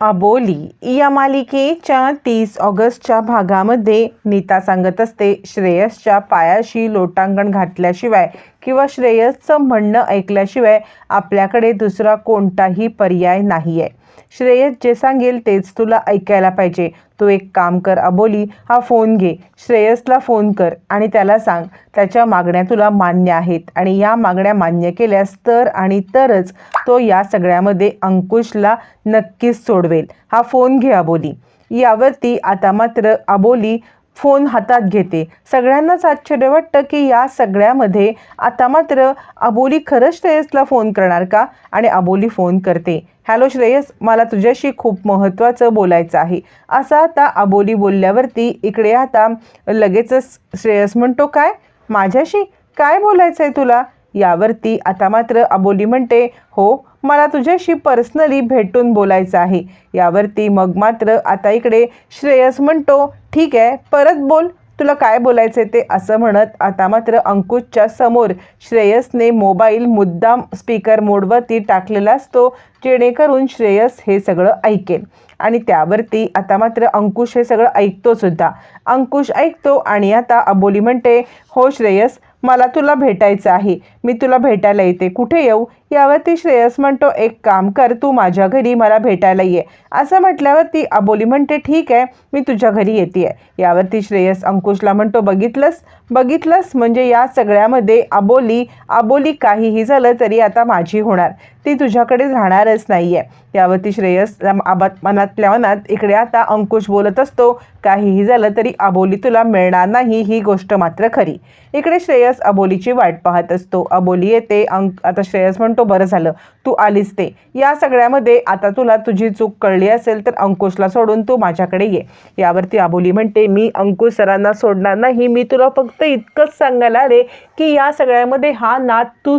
अबोली या मालिकेच्या तीस ऑगस्टच्या भागामध्ये नीता सांगत असते श्रेयसच्या पायाशी लोटांगण घातल्याशिवाय किंवा श्रेयसचं म्हणणं ऐकल्याशिवाय आपल्याकडे दुसरा कोणताही पर्याय नाही आहे श्रेयस जे सांगेल तेच तुला ऐकायला पाहिजे. तू एक काम कर अबोली हा फोन घे. श्रेयसला फोन कर आणि त्याला सांग त्याच्या मागण्या तुला मान्य आहेत आणि या मागण्या मान्य केल्यास तर आणि तरच तो या सगळ्यामध्ये अंकुशला नक्कीच सोडवेल. हा फोन घे अबोली. यावरती आता मात्र अबोली फोन हातात घेते. सगळ्यांनाच आश्चर्य वाटतं की या सगळ्यामध्ये आता मात्र अबोली खरंच श्रेयसला फोन करणार का? आणि अबोली फोन करते. हॅलो श्रेयस मला तुझ्याशी खूप महत्त्वाचं बोलायचं आहे. असं आता अबोली बोलल्यावरती इकडे आता लगेचच श्रेयस म्हणतो काय? माझ्याशी? काय बोलायचं आहे तुला? यावरती आता मात्र अबोली म्हणते हो मला तुझ्याशी पर्सनली भेटून बोलायचं आहे. यावरती मग मात्र आता इकडे श्रेयस म्हणतो ठीक आहे परत बोल. तुला काय बोलायचं ते? असं म्हणत आता मात्र अंकुशच्या समोर श्रेयसने मोबाईल मुद्दाम स्पीकर मोडवरती टाकलेला असतो जेणेकरून श्रेयस हे सगळं ऐकेल. आणि त्यावरती आता मात्र अंकुश हे सगळं ऐकतो सुद्धा अंकुश ऐकतो आणि आता अबोली म्हणते हो श्रेयस मला तुला भेटायचं आहे. मी तुला भेटायला येते. कुठे येऊ? यावरती श्रेयस म्हणतो एक काम कर तू माझ्या घरी मला भेटायला ये. असं म्हटल्यावर ती अबोली म्हणते ठीक आहे मी तुझ्या घरी येते आहे यावरती श्रेयस अंकुशला म्हणतो बघितलंस? बघितलंस म्हणजे या सगळ्यामध्ये अबोली अबोली काहीही झालं तरी आता माझी होणार. ती तुझ्याकडे राहणारच नाही आहे यावरती श्रेयस आबात मनातल्या मनात इकडे आता अंकुश बोलत असतो काहीही झालं तरी अबोली तुला मिळणार नाही ही गोष्ट मात्र खरी. इकडे श्रेयस अबोलीची वाट पाहत असतो. अबोली येते अंक आता श्रेयस म्हणतो बरं झालं तू आलीस ते. या सगळ्यामध्ये आता तुला तुझी चूक कळली असेल तर अंकुशला सोडून तू माझ्याकडे ये. यावरती अबोली म्हणते मी अंकुश सरांना सोडणार नाही मी तुला फक्त इतकंच सांगायला आले की या सगळ्यामध्ये हा नाद तू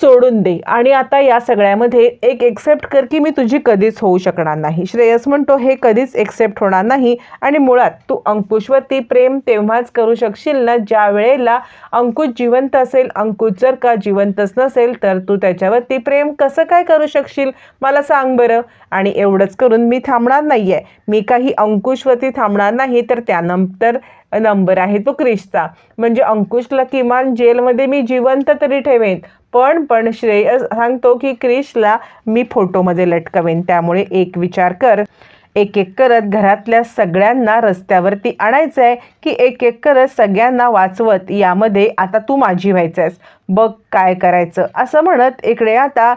सोडून दे. आणि आता या सगळ्यामध्ये एक एक्सेप्ट कर की मी तुझी कधीच होऊ शकणार नाही. श्रेयस म्हणतो हे कधीच एक्सेप्ट होणार नाही. आणि मुळात तू अंकुशवरती प्रेम तेव्हाच करू शकशील ना ज्या वेळेला अंकुश जिवंत असेल. अंकुश जर का जिवंतच नसेल तर तू त्याच्यावरती प्रेम कसं काय करू शकशील? मला सांग बरं. आणि एवढंच करून मी थांबणार नाही आहे मी काही अंकुशवरती थांबणार नाही तर त्यानंतर नंबर आहे तो क्रिशचा. म्हणजे अंकुशला किमान जेलमध्ये मी जिवंत तरी ठेवेन. पण पण श्रेयस सांगतो की क्रिशला मी फोटोमध्ये लटकवेन. त्यामुळे एक विचार कर. एक एक करत घरातल्या सगळ्यांना रस्त्यावरती आणायचं आहे की एक एक करत सगळ्यांना वाचवत यामध्ये आता तू माझी व्हायचं आहेस बघ काय करायचं. असं म्हणत इकडे आता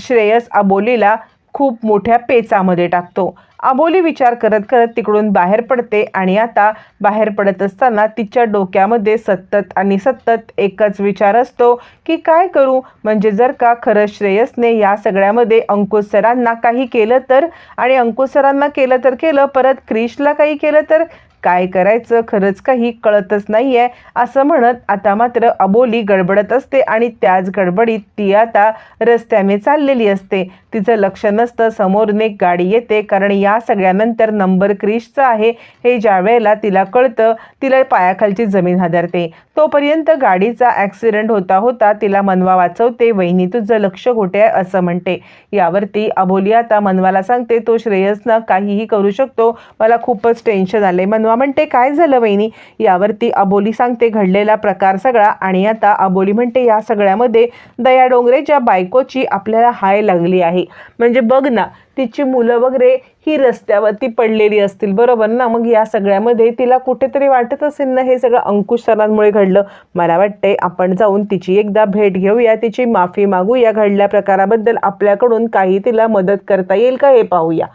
श्रेयस अबोलीला खूप मोठ्या पेचामध्ये टाकतो. अबोली विचार करत करत तिकडून बाहेर पडते आणि आता बाहेर पडत असताना तिच्या डोक्यामध्ये सतत आणि सतत एकच विचार असतो की काय करू? म्हणजे जर का खरं श्रेयसने या सगळ्यामध्ये अंकुश सरांना काही केलं तर? आणि अंकुश सरांना केलं तर केलं परत क्रिशला काही केलं तर? काय करायचं? खरंच काही कळतच नाही आहे असं म्हणत आता मात्र अबोली गडबडत असते आणि त्याच गडबडीत ती आता रस्त्याने चाललेली असते. तिचं लक्ष नसतं समोरून एक गाडी येते कारण या सगळ्यानंतर नंबर क्रिशचा आहे. हे ज्या वेळेला तिला कळतं तिला पायाखालची जमीन हादरते. तोपर्यंत गाडीचा ॲक्सिडेंट होता होता तिला मनवा वाचवते वहिनी तुझं लक्ष कुठे आहे असं म्हणते. यावरती अबोली आता मनवाला सांगते तो श्रेयसनं काहीही करू शकतो. मला खूपच टेन्शन आले मनवा म्हणते काय झालं वहिनी? यावरती अबोली सांगते घडलेला प्रकार सगळा. आणि आता अबोली म्हणते या सगळ्यामध्ये दया डोंगरेच्या बायकोची आपल्याला हाय लागली आहे. म्हणजे बघ ना तिची मुलं वगैरे ही रस्त्यावरती पडलेली असतील बरोबर ना? मग या सगळ्यामध्ये तिला कुठेतरी वाटत असेल ना हे सगळं अंकुश सरांमुळे घडलं. मला वाटतंय आपण जाऊन तिची एकदा भेट घेऊया तिची माफी मागूया घडल्या प्रकाराबद्दल आपल्याकडून काही तिला मदत करता येईल का हे पाहूया.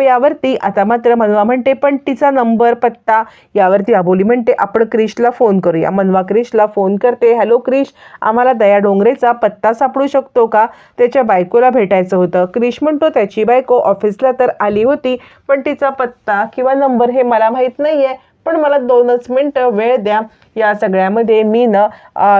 यावरती आता मात्र मनवा म्हणते पण तिचा नंबर पत्ता यावरती अबोली म्हणते आपण क्रिशला फोन करूया. मनवा क्रिशला फोन करते हॅलो क्रिश आम्हाला दया डोंगरेचा पत्ता सापडू शकतो का? त्याच्या बायकोला भेटायचं होतं. क्रिश म्हणतो त्याची बायको ऑफिसला तर आली होती पण तिचा पत्ता किंवा नंबर हे मला माहीत नाही आहे पण मला दोनच मिनटं वेळ द्या. या सगळ्यामध्ये मी न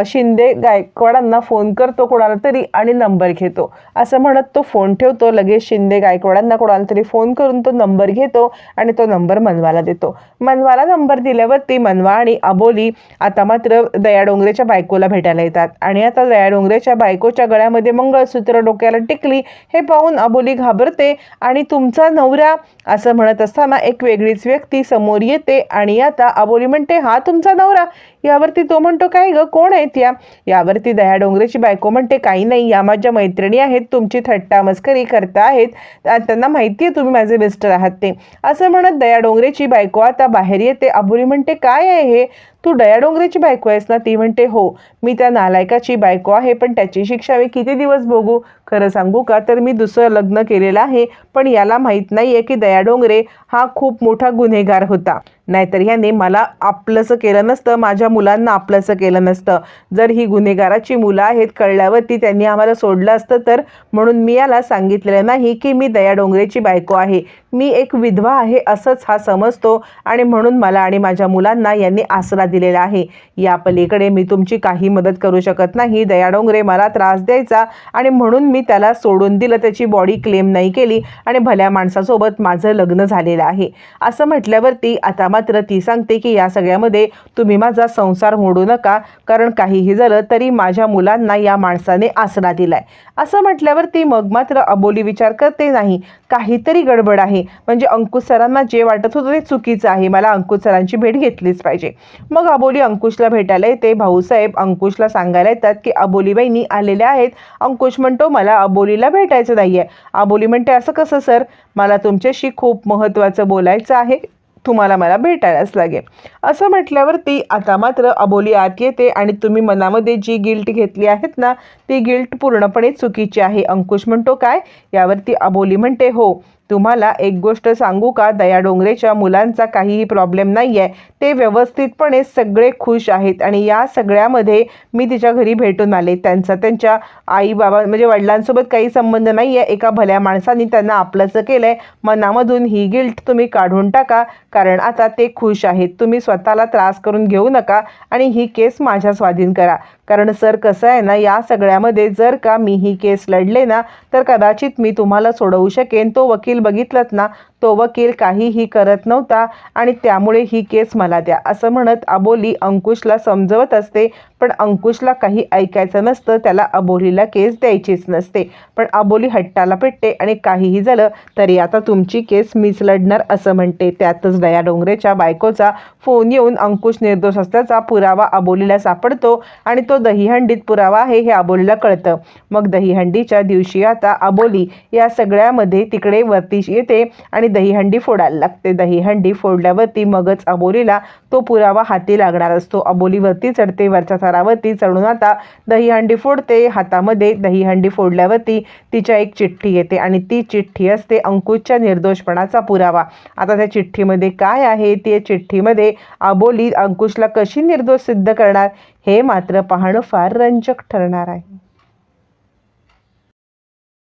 शिंदे गायकवाडांना फोन करतो कोणाला तरी आणि नंबर घेतो. असं म्हणत तो फोन ठेवतो लगेच शिंदे गायकवाडांना कोणाला तरी फोन करून तो नंबर घेतो आणि तो नंबर मनवाला देतो. मनवाला नंबर दिल्यावरती मनवा आणि अबोली आता मात्र दया डोंगरेच्या बायकोला भेटायला येतात. आणि आता दया डोंगरेच्या बायकोच्या गळ्यामध्ये मंगळसूत्र डोक्याला टिकली हे पाहून अबोली घाबरते आणि तुमचा नवरा असं म्हणत असताना एक वेगळीच व्यक्ती समोर येते आणि आता अबोली म्हणते हा तुमचा नवरा. यावरती तो म्हणतो काय ग कोण आहेत या? यावरती दया डोंगरेची बायको म्हणते काही नाही या माझ्या मैत्रिणी आहेत तुमची थट्टा मस्करी करता आहेत त्यांना माहिती आहे तुम्ही माझे मिस्टर आहात ते. असं म्हणत दया डोंगरेची बायको आता बाहेर येते. अबोली म्हणते काय आहे हे? तू दया डोंगरेची बायको आहेस ना? ती म्हणते हो मी त्या नालायकाची बायको आहे पण त्याची शिक्षा मी किती दिवस भोगू? खरं सांगू का? तर मी दुसरं लग्न केलेलं आहे पण याला माहीत नाही आहे की दया डोंगरे हा खूप मोठा गुन्हेगार होता. नाहीतर ह्याने मला आपलंसं केलं नसतं माझ्या मुलांना आपलंसं केलं नसतं. जर ही गुन्हेगाराची मुलं आहेत कळल्यावरती त्यांनी आम्हाला सोडलं असतं तर म्हणून मी याला सांगितलेलं नाही की मी दया डोंगरेची बायको आहे. मी एक विधवा आहे असंच हा समजतो आणि म्हणून मला आणि माझ्या मुलांना यांनी आसरा दिलेला आहे. या पलीकडे मी तुमची काही मदत करू शकत नाही. दया डोंगरे मला त्रास द्यायचा आणि म्हणून मी त्याला सोडून दिलं. त्याची बॉडी क्लेम नाही केली आणि भल्या माणसासोबत माझं लग्न झालेलं आहे. असं म्हटल्यावरती आता मात्र ती सांगते की या सगळ्यामध्ये तुम्ही माझा संसार मोडू नका. कारण काहीही झालं तरी माझ्या मुलांना या माणसाने आसरा दिलाय. असं म्हटल्यावरती मग मात्र अबोली विचार करते नाही. काहीतरी गडबड आहे. म्हणजे अंकुश सरांना जे वाटत होतं ते चुकीचं आहे. मला अंकुश सरांची भेट घेतलीच पाहिजे. मग अबोली अंकुशला भेटायला येते. भाऊसाहेब अंकुशला सांगायला येतात की अबोली बहिणी आलेल्या आहेत. अंकुश म्हणतो मला अबोलीला भेटायचं नाही आहे अबोली म्हणते असं कसं सर? मला तुमच्याशी खूप महत्त्वाचं बोलायचं आहे. तुम्हाला मला भेटायलाच लागेल. असं म्हटल्यावरती आता मात्र अबोली आत येते आणि तुम्ही मनामध्ये जी गिल्ट घेतली आहेत ना ती गिल्ट पूर्णपणे चुकीची आहे. अंकुश म्हणतो काय? यावरती अबोली म्हणते हो तुम्हाला एक गोष्ट सांगू का? दया डोंगरेच्या मुलांचा काहीही प्रॉब्लेम नाही आहे ते व्यवस्थितपणे सगळे खुश आहेत आणि या सगळ्यामध्ये मी तिच्या घरी भेटून आले. त्यांचा त्यांच्या आई बाबा म्हणजे वडिलांसोबत काही संबंध नाही आहे एका भल्या माणसाने त्यांना आपलंसं केलं आहे मनामधून ही गिल्ट तुम्ही काढून टाका. कारण आता ते खुश आहेत. तुम्ही स्वतःला त्रास करून घेऊ नका आणि ही केस माझ्या स्वाधीन करा. कारण सर कसं आहे ना या सगळ्यामध्ये जर का मी ही केस लढले ना तर कदाचित मी तुम्हाला सोडवू शकेन. तो वकील बघितलात ना तो वकील काहीही करत नव्हता आणि त्यामुळे ही केस मला द्या असं म्हणत अबोली अंकुशला समजवत असते. पण अंकुशला काही ऐकायचं नसतं त्याला अबोलीला केस द्यायचीच नसते. पण अबोली हट्टाला पेटते आणि काहीही झालं तरी आता तुमची केस मीच लढणार असं म्हणते. त्यातच दया डोंगरेच्या बायकोचा फोन येऊन अंकुश निर्दोष असल्याचा पुरावा अबोलीला सापडतो आणि तो दहीहंडीत पुरावा आहे हे अबोलीला कळतं. मग दहीहंडीच्या दिवशी आता अबोली या सगळ्यामध्ये तिकडे वरती येते आणि दहीहंडी फोडायला लागते. दहीहंडी फोडल्यावरती मगच अबोलीला तो पुरावा हाती लागणार असतो. अबोलीवरती चढते वरच्या थरावरती चढून आता दहीहंडी फोडते. हातामध्ये दहीहंडी फोडल्यावरती तिच्या एक चिठ्ठी येते आणि ती चिठ्ठी असते अंकुशच्या निर्दोषपणाचा पुरावा. आता त्या चिठ्ठीमध्ये काय आहे? ती चिठ्ठीमध्ये अबोली अंकुशला कशी निर्दोष सिद्ध करणार? हे मात्र पाहणं फार रंजक ठरणार आहे.